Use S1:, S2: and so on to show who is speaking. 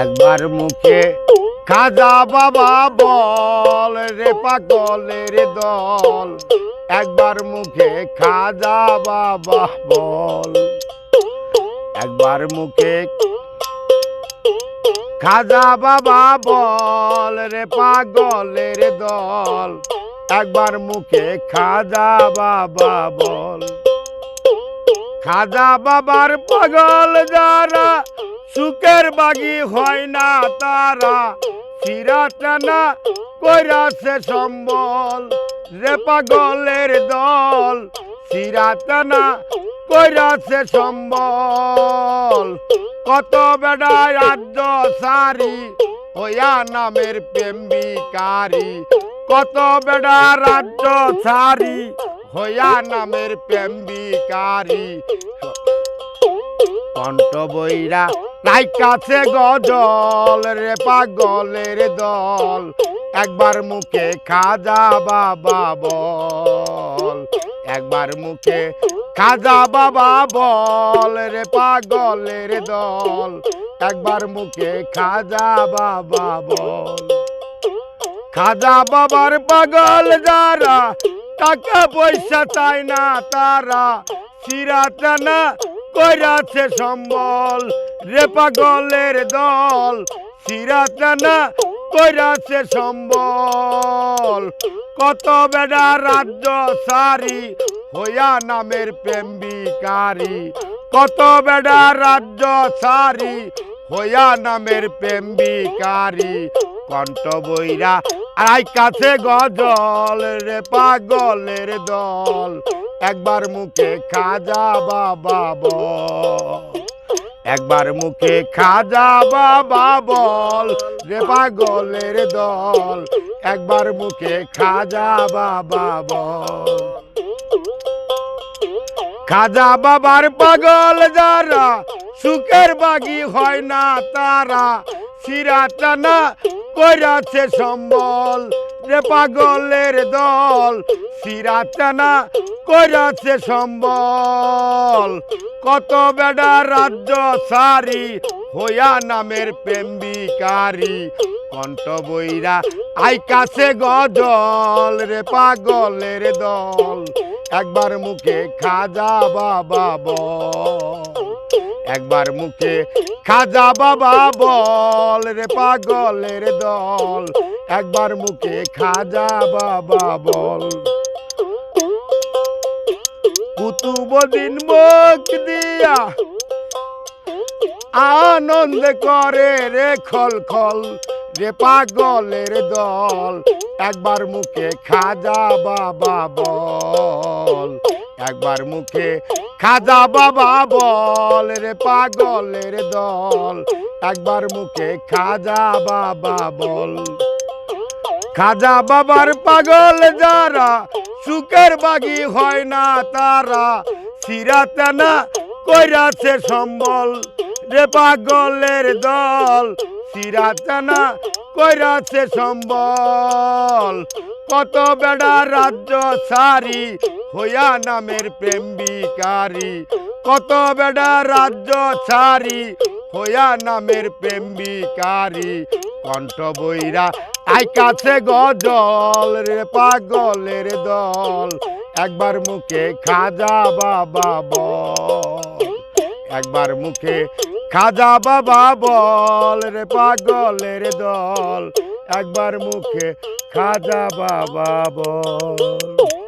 S1: একবার মুখে খাজা বাবা বল রে পাগলের দল। একবার মুখে খাজা বাবা বল। একবার মুখে খাজা বাবা বল রে পাগলের দল। একবার মুখে খাজা বাবা বল। খাজা বাবার পাগল যারা বাগি হয় না তারা। সিরাটানা কইরাছে সম্বল রে পাগলের দল। সিরাটানা কইরাছে সম্বল। কত বেড়া রাজ্য সারি, হইয়া নামের প্রেমিকারি কত বেড়া রাজ্য সারি, হইয়া নামের প্রেমিকারি কণ্ঠ বইরা নাই কাছে গজল রে পাগলের দল। একবার মুখে খাজা বাবা বল। একবার মুখে খাজা বাবা বল রে পাগলের দল। একবার মুখে খাজা বাবা বল। খাজা বাবার পাগল যারা, টাকা পয়সা চাই না তারা। সিরাতানা কইরাছে সম্বল, রে পাগলের দল। সিরাতানা কইরাছে সম্বল। কত বেড়া রাজ্য সারি, হইয়া নামের প্রেমিকারি। কত বেড়া রাজ্য সারি, হইয়া নামের প্রেমিকারি। কণ্ঠ বইরা আই কাছে গজল, রে পাগলের দল। একবার মুখে খাজা বাবা একবার মুখে খাজা বাবা বল, রে পাগলের দল। একবার মুখে খাজা বাবা বল। খাজা বাবার পাগল যারা, সুখের বাগি হয় না তারা। সিরাটানা কইরাছে সম্বল। রে পাগলের দল সিরাটানা কইরাছে সম্বল। কত বেড়া রাজ্য সারি, হইয়া নামের প্রেমিকারি। কণ্ঠ বইরা, আই কাছে গজল রে পাগলের দল। একবার মুখে খাজা বাবা বল। একবার মুখে খাজা বাবা বল রে পাগলের দল। একবার মুখে খাজা বাবা বল। কুতুবদিন মুখ দিয়া আনন্দ করে রে খল খল রে পাগলের দল। একবার মুখে খাজা বাবা বল। একবার মুখে খাজা বাবা বল রে পাগলের দল। একবার মুখে খাজা বাবা বল। খাজা বাবার পাগল যারা, সুখের বাগি হয় না তারা। সিরাতানা কইরাছে সম্বল রে পাগলের দল। সিরাতানা কইরাছে সম্বল। কত বেড়া রাজ্য সারি, হইয়া নামের প্রেমিকারি কত বেড়া রাজ্য সারি, হইয়া নামের প্রেমিকারি কণ্ঠ বইরা আই কাছে গজল রে পাগলের দল, একবার মুখে খাজা বাবা বল। একবার মুখে খাজা বাবা বল রে পাগলের দল একবার মুখে খাজা বাবা বল।